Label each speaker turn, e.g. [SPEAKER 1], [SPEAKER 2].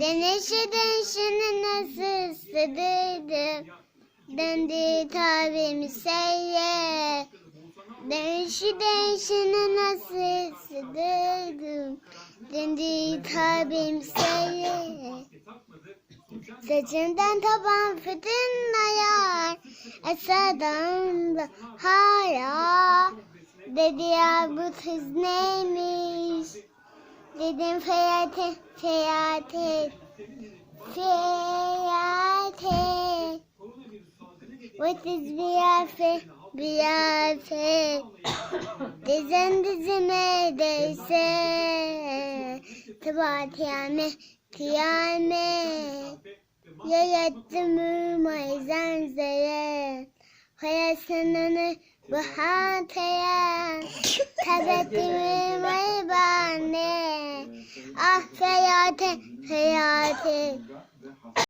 [SPEAKER 1] Denişi denişini nasıl sığdırdım. Döndü tabim seye. Denişi denişini nasıl sığdırdım. Döndü tabim seye. Saçından taban fırtınaya Esadan da hala Dedi ya bu kız neymiş Dedim feyate feyate Feyate. What is biyafe biyafe Dizen dizime değse Tıba kıyamet kıyamet Yarattım mayzen zere Hayasını bu hataya Tabettimi Ah feyate feyate